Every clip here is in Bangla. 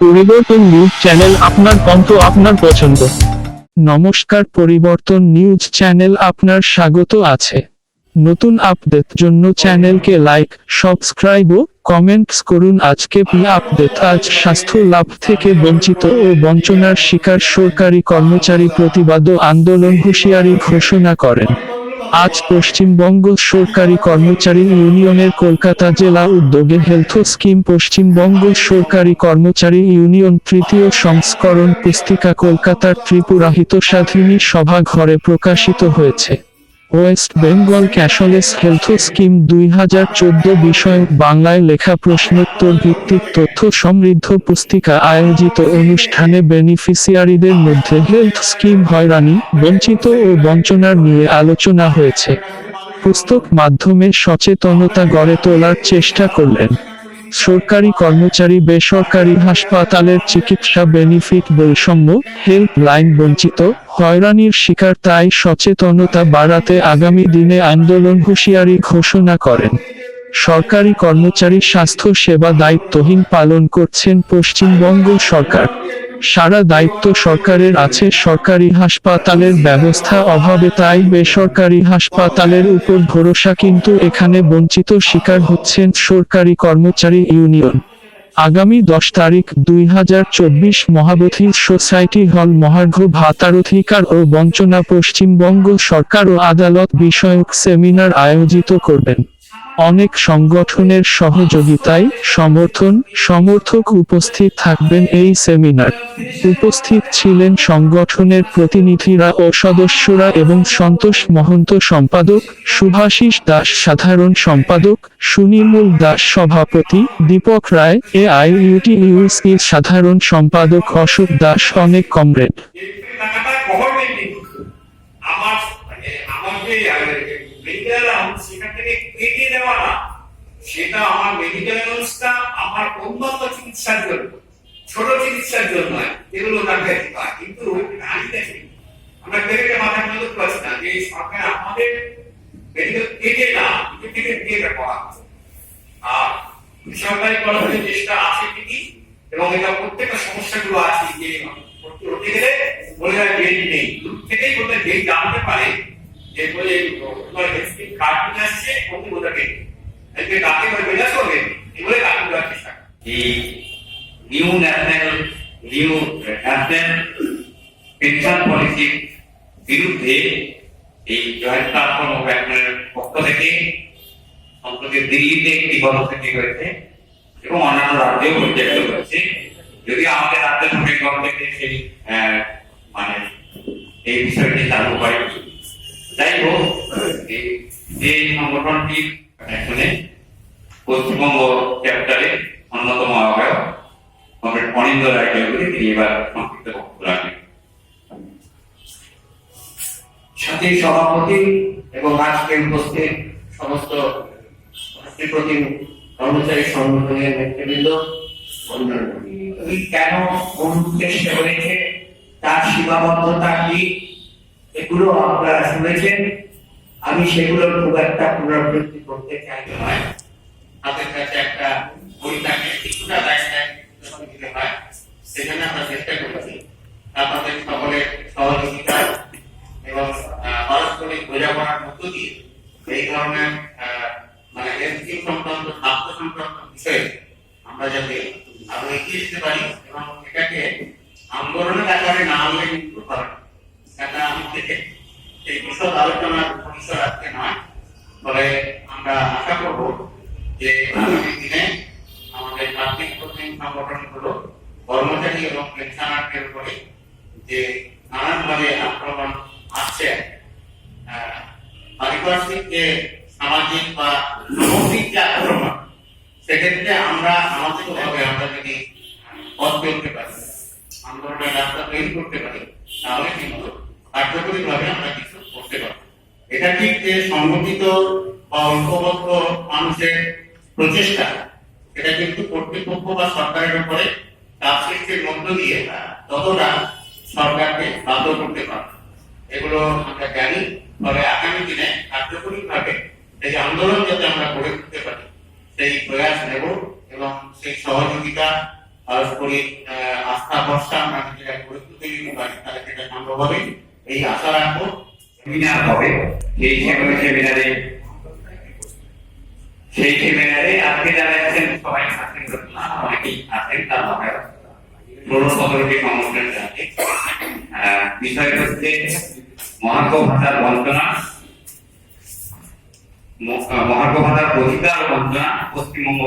পরিবর্তন নিউজ চ্যানেল আপনার কণ্ঠ আপনার পছন্দ। নমস্কার, পরিবর্তন নিউজ চ্যানেল আপনার স্বাগত আছে। নতুন আপডেট জন্য চ্যানেলকে লাইক, সাবস্ক্রাইব ও কমেন্টস করুন। আজকে আপডেট? আজ স্বাস্থ্য লাভ থেকে বঞ্চিত ও বঞ্চনার শিকার সরকারি কর্মচারী প্রতিবাদ ও আন্দোলন হুঁশিয়ারি ঘোষণা করেন। আজ পশ্চিমবঙ্গ সরকারি কর্মচারী ইউনিয়নের কলকাতা জেলা উদ্যোগে হেলথ স্কিম পশ্চিমবঙ্গ সরকারি কর্মচারী ইউনিয়ন তৃতীয় সংস্করণ পুস্তিকা কলকাতার ত্রিপুরাহিত স্বাধীনী সভা ঘরে প্রকাশিত হয়েছে। West Bengal cashless health scheme দুই হাজার চোদ্দ বিষয়ক বাংলায় লেখা প্রশ্নোত্তর ভিত্তিক তথ্য সমৃদ্ধ পুস্তিকা আয়োজিত অনুষ্ঠানে বেনিফিসিয়ারিদের মধ্যে হেলথ স্কিম হয়রানি, বঞ্চিত ও বঞ্চনার নিয়ে আলোচনা হয়েছে। পুস্তক মাধ্যমে সচেতনতা গড়ে তোলার চেষ্টা করলেন। সরকারি কর্মচারী, বেসরকারি হাসপাতালের চিকিৎসা বেনিফিট বৈষম্য হেল্প লাইন বঞ্চিত, হয়রানির শিকার তাই সচেতনতা বাড়াতে আগামী দিনে আন্দোলন হুঁশিয়ারি ঘোষণা করেন। সরকারি কর্মচারী স্বাস্থ্য সেবা দায়িত্বহীন পালন করছেন পশ্চিমবঙ্গ সরকার। সারা দায়িত্ব সরকারের আছে। সরকারি হাসপাতালের ব্যবস্থা অভাবে তাই বেসরকারি হাসপাতালের উপর ভরসা কিন্তু এখানে বঞ্চিত শিকার হচ্ছেন সরকারি কর্মচারী ইউনিয়ন। আগামী দশ তারিখ দুই হাজার চব্বিশ মহাবধি সোসাইটি হল মহার্ঘ ভাতার অধিকার ও বঞ্চনা পশ্চিমবঙ্গ সরকার ও আদালত বিষয়ক সেমিনার আয়োজিত করবেন। অনেক সংগঠনের সহযোগিতায় সমর্থন, সমর্থক উপস্থিত থাকবেন এই সেমিনার। উপস্থিত ছিলেন সংগঠনের প্রতিনিধিরা ও সদস্যরা এবং সন্তোষ মহন্ত সম্পাদক শুভাশিস দাস সাধারণ সম্পাদক, সুনির্মল দাস সভাপতি, Dipak Ray A I UT সাধারণ সম্পাদক অশোক দাস, অনেক কমরেড। আমার মানে মেডিকেল সেখান থেকে কেটে দেওয়া না, সেটা আমার মেডিকেল অ্যালাউন্সটা আমার উন্নত চিকিৎসার জন্য, ছোট চিকিৎসার জন্য নয়, এগুলো তাকে পায় কিন্তু আমি আমরা কেটে মাথায় মধ্যে পাচ্ছি না, যে সরকার আমাদের মেডিকেল কেটে না নিজে থেকে দেওয়া হচ্ছে। আর সরকারি কর্মচারী চেষ্টা আছে ঠিকই, এবং এটা প্রত্যেকটা সমস্যাগুলো আছে, যে হতে গেলে দেয় ডেট নেই। থেকেই বলতে ডেট জানতে পারে বলে তোমার কার্ড নিয়ে আসছে কোনটি বোঝা ডেট এতে ডাকে করে বেলা করবে ডাকে দেওয়ার চেষ্টা এই নিউ ন্যাশনাল নিউ এই জয়েন্ট প্ল্যাটফর্ম অফ পক্ষ থেকে সম্প্রতি দিল্লিতে একটি কর্মসূচি হয়েছে এবং অন্যান্য রাজ্যেও পরিচালিত হয়েছে। যদি আমাদের রাজ্য সরকারি থেকে সেই মানে এই বিষয়টি চালু হয় যাই হোক এই- সংগঠনটির অ্যাকশনে পশ্চিমবঙ্গ চ্যাপ্টারে অন্যতম আহ্বায়ক কমরেড অনিন্দ রায় চৌধুরী তিনি এবার সংক্ষিপ্ত বক্তব্য রাখবেন সাথী সভাপতি এবং আজকে উপস্থিত সমস্ত প্রতি কর্মচারী সংগঠনের নেতৃবৃন্দ কেন কোন উদ্দেশ্যে হয়েছে তার সীমাবদ্ধতা কি? এগুলো আপনারা শুনেছেন আমি সেগুলোর খুব একটা পুনরাবৃত্তি করতে চাই না। হাতের কাছে একটা বই থাকে, কিছুটা হয়। সেখানে আমরা চেষ্টা আপনাদের সকলের সহযোগিতা এবং পারস্পরিক বোঝাপড়ার মধ্য দিয়ে এই ধরনের মানে সংক্রান্ত স্বাস্থ্য সংক্রান্ত বিষয়ে আমরা যাতে আরও এগিয়ে যেতে পারি এবং এটাকে আন্দোলনের আকারে না আনলে কিন্তু হবে আমাদের এই বিশদ আলোচনার পরিসর আজকে নয় ফলে আমরা আশা করব যে আগামী দিনে আমাদের প্রাথমিক প্রতিনিধি সংগঠনগুলো কর্মচারী এবং পেনশনারদের উপরে যে নানানভাবে আক্রমণ আসছে পারিপার্শ্বিক যে সামাজিক বা সামগ্রিক যে আক্রমণ, সেক্ষেত্রে আমরা আমাদের ভাবে আমরা যদি পথ চলতে পারি, আন্দোলনের রাস্তা তৈরি করতে পারি, তাহলে কিন্তু কার্যকরী ভাবে আমরা কিছু করতে পারি এটা ঠিক যে সংগঠিত বা ঐক্যবদ্ধ মানুষের প্রচেষ্টা, এটা কিন্তু কর্তৃপক্ষ বা সরকারের উপরে সৃষ্টির মধ্য দিয়ে ততটা সরকারকে বাধ্য করতে পারে এগুলো আমরা জানি ফলে আগামী দিনে কার্যকরী ভাবে এই আন্দোলন যাতে আমরা গড়ে তুলতে পারি, সেই প্রয়াস নেব এবং সেই সহযোগিতা আস্থা, ভরসা আমরা যেটা গুরুত্ব দিতে পারি, তাহলে সেটা সম্ভব হবে। এই আশা রাখব সেমিনার হবে। সেই সেমিনারে সেই সেমিনারে আজকে যারা আছেন, সবাই আছেন অনেকেই আছেন, তার আছে। বিষয় হচ্ছে ভাতার বঞ্চনা। ভাতার অধিকার বঞ্চনা, পশ্চিমবঙ্গ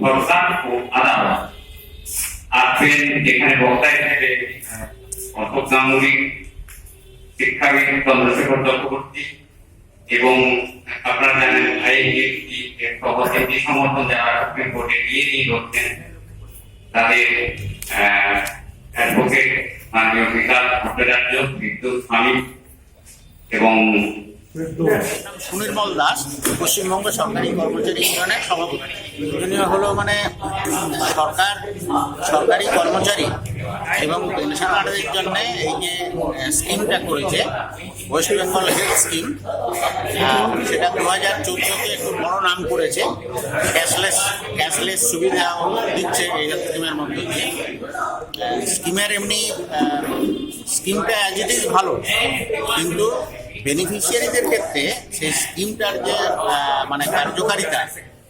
সরকার ও আদালত। যেখানে বক্তা হিসেবে অশোক গাঙ্গুলি শিক্ষাবিদ চক্রবর্তী এবং আপনারা জানেন সভাপতি সমর্থন যারা সুপ্রিম কোর্টে নিয়ে করছেন তাদের অ্যাডভোকেট, মাননীয় বিকাশ ভট্টাচার্য বিদ্যুৎ স্বামী এবং সুনির্মল দাস, পশ্চিমবঙ্গ সরকারি কর্মচারী ইউনিয়নের সভাপতি। ইউনিয়ন হলো মানে সরকার, সরকারি কর্মচারী। এবং পেনশন পেনশনারদের জন্য এই যে স্কিমটা করেছে ওয়েস্ট বেঙ্গল হেলথ স্কিম সেটা দু হাজার চোদ্দোতে একটু বড় নাম করেছে। ক্যাশলেস ক্যাশলেস সুবিধা দিচ্ছে এই হেলথ স্কিমের মধ্যে দিয়ে। স্কিমের এমনি স্কিমটা অ্যাজ ইট ইজ ভালো, কিন্তু বেনিফিশিয়ারিদের ক্ষেত্রে সেই স্কিমটার যে মানে কার্যকারিতা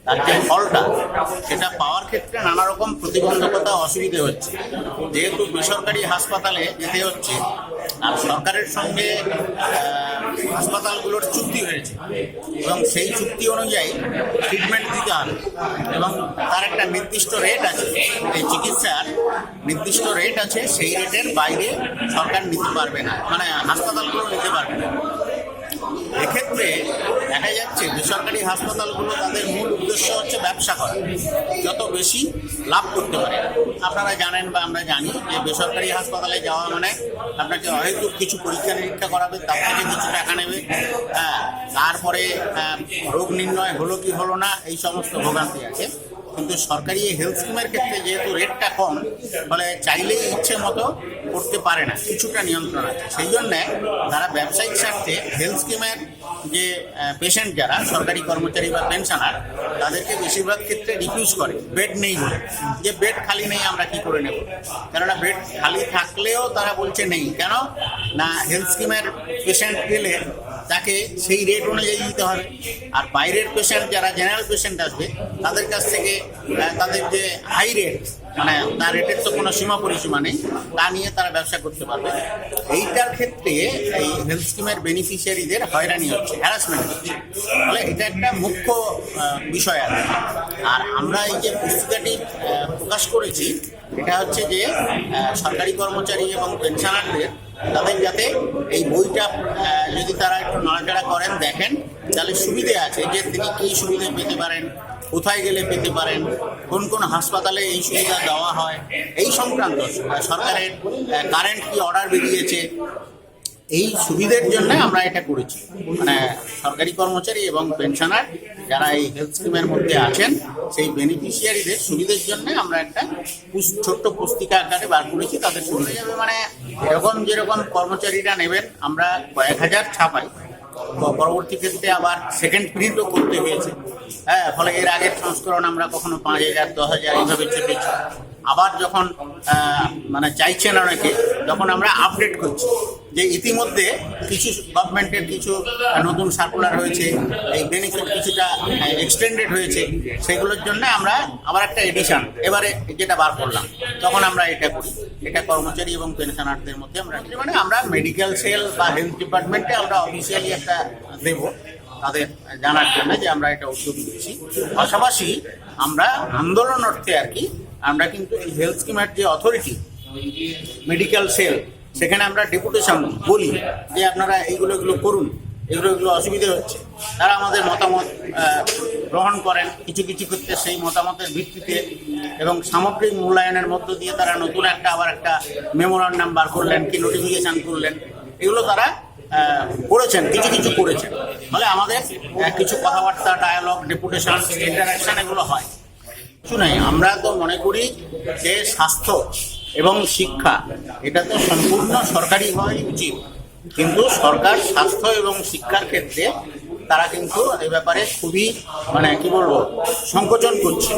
তার যে ফলটা, সেটা পাওয়ার ক্ষেত্রে নানা রকম প্রতিবন্ধকতা, অসুবিধে হচ্ছে। যেহেতু বেসরকারি হাসপাতালে যেতে হচ্ছে, আর সরকারের সঙ্গে হাসপাতালগুলোর চুক্তি হয়েছে, এবং সেই চুক্তি অনুযায়ী ট্রিটমেন্ট দিতে হবে, এবং তার একটা নির্দিষ্ট রেট আছে। এই চিকিৎসার নির্দিষ্ট রেট আছে, সেই রেটের বাইরে সরকার নিতে পারবে না মানে হাসপাতালগুলো নিতে পারবে না। এক্ষেত্রে দেখা যাচ্ছে বেসরকারি হাসপাতালগুলো তাদের মূল উদ্দেশ্য হচ্ছে ব্যবসা করা। যত বেশি লাভ করতে পারে। আপনারা জানেন বা আমরা জানি যে বেসরকারি হাসপাতালে যাওয়া মানে আপনাকে হয়তো কিছু পরীক্ষা নিরীক্ষা করাবে, তার থেকে কিছু টাকা নেবে। হ্যাঁ তারপরে রোগ নির্ণয় হলো কি হলো না, এই সমস্ত ভোগান্তি আছে। কিন্তু সরকারি হেলথ স্কিমের ক্ষেত্রে যেহেতু রেটটা কম, ফলে চাইলেই ইচ্ছে মতো করতে পারে না, কিছুটা নিয়ন্ত্রণ আছে। সেই জন্যে তারা ব্যবসায়িক স্বার্থে হেলথ স্কিমের যে পেশেন্ট যারা, সরকারি কর্মচারী বা পেনশনার তাদেরকে বেশিরভাগ ক্ষেত্রে রিফিউজ করে বেড নেই বলে। যে বেড খালি নেই, আমরা কি করে নেব? কেননা বেড খালি থাকলেও তারা বলছে নেই। কেন? না হেলথ স্কিমের পেশেন্ট গেলে তাকে সেই রেট অনুযায়ী দিতে হবে। আর বাইরের পেশেন্ট যারা জেনারেল পেশেন্ট আসবে, তাদের কাছ থেকে তাদের যে হাই রেট মানে তার রেটের তো কোনো সীমা পরিসীমা নেই, তা নিয়ে তারা ব্যবসা করতে পারবে। এইটার ক্ষেত্রে এই হেলথ স্কিমের বেনিফিশিয়ারিদের হয়রানি হচ্ছে হ্যারাসমেন্ট হচ্ছে। ফলে এটা একটা মুখ্য বিষয় আর আর আমরা এই যে পুস্তিকাটি প্রকাশ করেছি এটা হচ্ছে যে সরকারি কর্মচারী এবং পেনশনারদের তাদের যাতে এই বইটা যদি তারা একটু নড়াচড়া করেন, দেখেন, তাহলে সুবিধে আছে যে তিনি কী সুবিধে পেতে পারেন, কোথায় গেলে পেতে পারেন, কোন কোন হাসপাতালে এই সুবিধা দেওয়া হয়, এই সংক্রান্ত সরকারের কারেন্ট কি অর্ডার বেরিয়েছে, এই সুবিধের জন্য আমরা এটা করেছি। মানে সরকারি কর্মচারী এবং পেনশনার যারা এই হেলথ স্কিমের মধ্যে আছেন সেই বেনিফিশিয়ারিদের সুবিধের জন্য আমরা একটা ছোট্ট পুস্তিকা আকারে বার করেছি, তাদের সুবিধা। যাবে মানে এরকম যেরকম কর্মচারীরা নেবেন, আমরা কয়েক হাজার ছাপাই। পরবর্তী ক্ষেত্রে আবার সেকেন্ড প্রিন্টও করতে হয়েছে। হ্যাঁ ফলে এর আগের সংস্করণ আমরা কখনো পাঁচ হাজার, দশ হাজার এইভাবে চেপেছি আবার যখন মানে চাইছেন অনেকে, তখন আমরা আপডেট করছি যে ইতিমধ্যে কিছু গভর্নমেন্টের কিছু নতুন সার্কুলার হয়েছে, এই বেনিফিট কিছুটা এক্সটেন্ডেড হয়েছে, সেগুলোর জন্য আমরা আবার একটা এডিশন এবারে যেটা বার করলাম, তখন আমরা এটা করি। এটা কর্মচারী এবং পেনশনারদের মধ্যে আমরা মানে আমরা মেডিকেল সেল বা হেলথ ডিপার্টমেন্টে আমরা অফিসিয়ালি একটা দেবো, তাদের জানার জন্য যে আমরা এটা উদ্যোগ নিচ্ছি। পাশাপাশি আমরা আন্দোলন অর্থে আর কি আমরা কিন্তু এই হেলথ স্কিমের যে অথরিটি মেডিকেল সেল সেখানে আমরা ডেপুটেশন বলি যে আপনারা এইগুলো এগুলো করুন, এগুলো এগুলো অসুবিধে হচ্ছে। তারা আমাদের মতামত গ্রহণ করেন। কিছু কিছু ক্ষেত্রে সেই মতামতের ভিত্তিতে এবং সামগ্রিক মূল্যায়নের মধ্য দিয়ে তারা নতুন একটা আবার একটা মেমোরান্ডাম বার করলেন কি নোটিফিকেশন করলেন। এগুলো তারা করেছেন, কিছু কিছু করেছেন। ফলে আমাদের কিছু কথাবার্তা ডায়ালগ ডেপুটেশন ইন্টারাকশন এগুলো হয়। কিছু নাই। আমরা তো মনে করি যে স্বাস্থ্য এবং শিক্ষা, এটা তো সম্পূর্ণ সরকারি হওয়াই উচিত। কিন্তু সরকার স্বাস্থ্য এবং শিক্ষার ক্ষেত্রে তারা কিন্তু এই ব্যাপারে খুবই মানে কি বলব, সংকোচন করছে।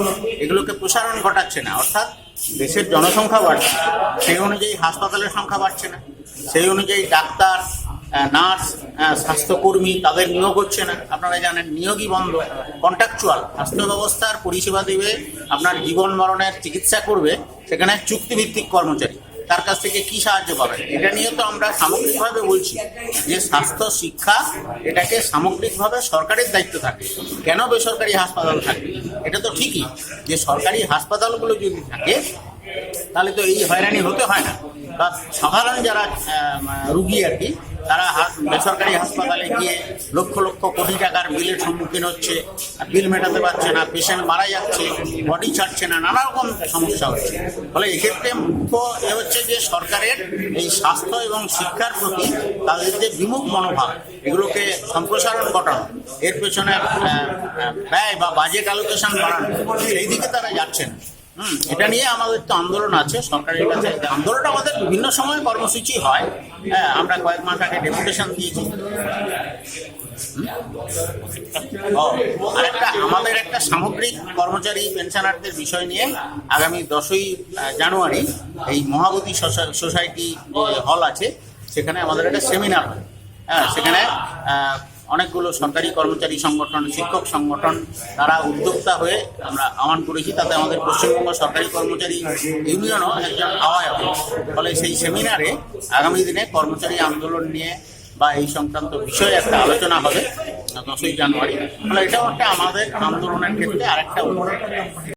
এগুলোকে প্রসারণ ঘটাচ্ছে না। অর্থাৎ দেশের জনসংখ্যা বাড়ছে, সেই অনুযায়ী হাসপাতালের সংখ্যা বাড়ছে না। সেই অনুযায়ী ডাক্তার নার্স স্বাস্থ্যকর্মী তাদের নিয়োগ হচ্ছে না। আপনারা জানেন, নিয়োগই বন্ধ। কন্ট্রাকচুয়াল স্বাস্থ্য ব্যবস্থার পরিষেবা দেবে, আপনার জীবন মরণের চিকিৎসা করবে, সেখানে চুক্তিভিত্তিক কর্মচারী। তার কাছ থেকে কি সাহায্য পাবেন? এটা নিয়ে তো আমরা সামগ্রিকভাবে বলছি যে স্বাস্থ্য, শিক্ষা, এটাকে সামগ্রিকভাবে সরকারের দায়িত্ব থাকে। কেন বেসরকারি হাসপাতাল থাকে? এটা তো ঠিকই, যে সরকারি হাসপাতালগুলো যদি থাকে, তাহলে তো এই হয়রানি হতে হয় না। বা সাধারণ যারা রুগী আর কি তারা বেসরকারি হাসপাতালে গিয়ে লক্ষ লক্ষ কোটি টাকার বিলের সম্মুখীন হচ্ছে বিল মেটাতে পারছে না পেশেন্ট মারা যাচ্ছে বডি ছাড়ছে না নানা রকম সমস্যা হচ্ছে। ফলে এক্ষেত্রে মুখ্য এ হচ্ছে যে সরকারের এই স্বাস্থ্য এবং শিক্ষার প্রতি তাদের যে বিমুখ মনোভাব, এগুলোকে সম্প্রসারণ ঘটানো, এর পেছনে ব্যয় বা বাজেট অ্যালোকেশন বাড়ানো, সেই দিকে তারা যাচ্ছেন। এটা নিয়ে আমাদের তো আন্দোলন আছে, সরকারের কাছে আন্দোলন। আমাদের বিভিন্ন সময় কর্মসূচি হয়। হ্যাঁ আমরা কয়েক মাস আগে ডেপুটেশন দিয়েছি। আরেকটা, আমাদের একটা সামগ্রিক কর্মচারী পেনশনারদের বিষয় নিয়ে আগামী দশই জানুয়ারি এই মহাবতী সোসা- সোসাইটি হল আছে। সেখানে আমাদের একটা সেমিনার হয়। হ্যাঁ সেখানে অনেকগুলো সরকারি কর্মচারী সংগঠন, শিক্ষক সংগঠন, তারা উদ্যোক্তা হয়ে আমরা আহ্বান করেছি। তাতে আমাদের পশ্চিমবঙ্গ সরকারি কর্মচারী ইউনিয়নও একজন আহ্বায়ক। ফলে সেই সেমিনারে আগামী দিনে কর্মচারী আন্দোলন নিয়ে বা এই সংক্রান্ত বিষয়ে একটা আলোচনা হবে দশই জানুয়ারি। ফলে এটাও একটা আমাদের আন্দোলনের ক্ষেত্রে আরেকটা